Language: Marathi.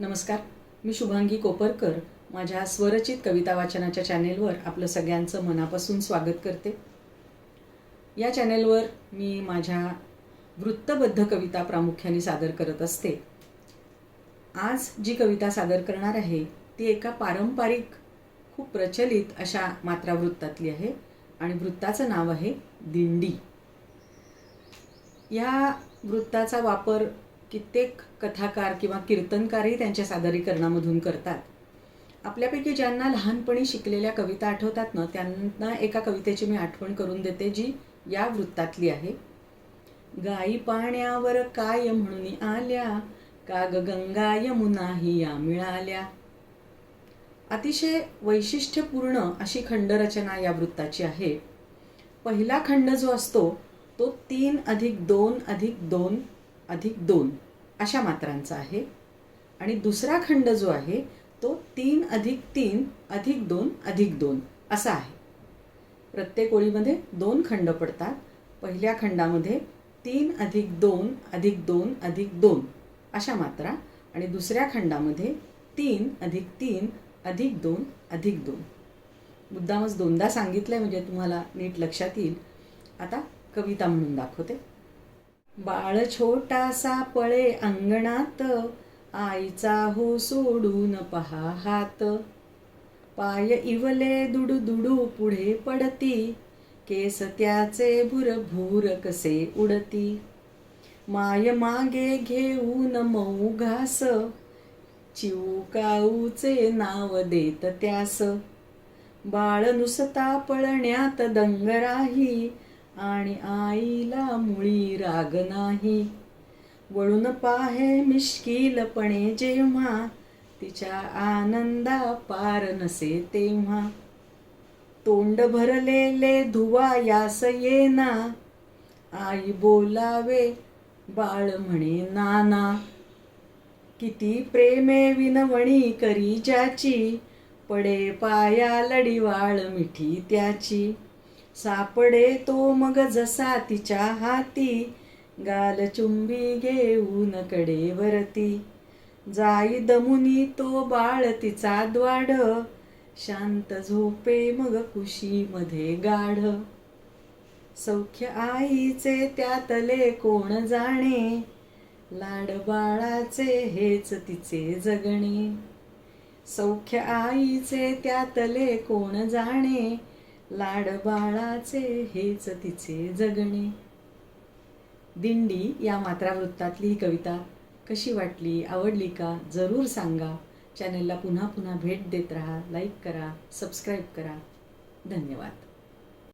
नमस्कार. मी शुभांगी कोपरकर. माझ्या स्वरचित कविता वाचनाच्या चॅनेलवर आपलं सगळ्यांचं मनापासून स्वागत करते. या चॅनेलवर मी माझ्या वृत्तबद्ध कविता प्रामुख्याने सादर करत असते. आज जी कविता सादर करणार आहे ती एका पारंपरिक खूप प्रचलित अशा मात्रा वृत्तातली आहे आणि वृत्ताचं नाव आहे दिंडी. या वृत्ताचा वापर कित्येक कथाकार किंवा कीर्तनकारही त्यांच्या सादरीकरणामधून करतात. आपल्यापैकी ज्यांना लहानपणी शिकलेल्या कविता आठवतात ना त्यांना एका कवितेची मी आठवण करून देते जी या वृत्तातली आहे. गाई पाण्यावर काय म्हणून आल्या काग गंगा यमुनाही या मिळाल्या. अतिशय वैशिष्ट्यपूर्ण अशी खंडरचना या वृत्ताची आहे. पहिला खंड जो असतो तो तीन अधिक दोन अधिक दोन अधिक दोन अशा मात्रांचा आहे. आणि दुसरा खंड जो आहे तो तीन अधिक तीन अधिक दोन अधिक दोन असा आहे. प्रत्येक ओळीमध्ये दोन खंड पडतात. पहिल्या खंडामध्ये तीन अधिक दोन अधिक दोन अधिक दोन अशा मात्रा आणि दुसऱ्या खंडामध्ये तीन अधिक तीन अधिक दोन अधिक दोन. मुद्दामच दोनदा सांगितलं आहे म्हणजे तुम्हाला नीट लक्षात येईल. आता कविता म्हणून दाखवते. बाळ छोटासा पळे अंगणात आईचा हो सोडून पहा हात. पाय इवले दुडू दुडू पुढे पडती केस त्याचे भुरभूर कसे उडती. माय मागे घेऊन मऊ घास चिवकाऊचे नाव देत त्यास. बाळ नुसता पळण्यात दंग राही आणि आईला मुळी राग नाही. वळून पाहे मिश्किलपणे जेव्हा तिच्या आनंदा पार नसे तेव्हा. तोंड भरलेले धुवा यास येना. आई बोलावे बाळ म्हणे नाना किती प्रेमे विनवणी करी ज्याची. पडे पाया लढीवाळ मिठी त्याची. सापडे तो मग जसा तिच्या हाती. गाल चुंबी घेऊन कडेवरती जाई दमुनी तो बाळ तिचा द्वाढ. शांत झोपे मग कुशीमध्ये गाढ. सौख्य आईचे त्यातले कोण जाणे? लाड बाळाचे हेच तिचे जगणे. सौख्य आईचे त्यातले कोण जाणे? लाड बाळाचे हेच तिचे जगणे. दिंडी या मात्रावृत्तातली ही कविता कशी वाटली आवडली का जरूर सांगा. चॅनलला पुन्हा पुन्हा भेट देत राहा लाईक करा सबस्क्राईब करा. धन्यवाद.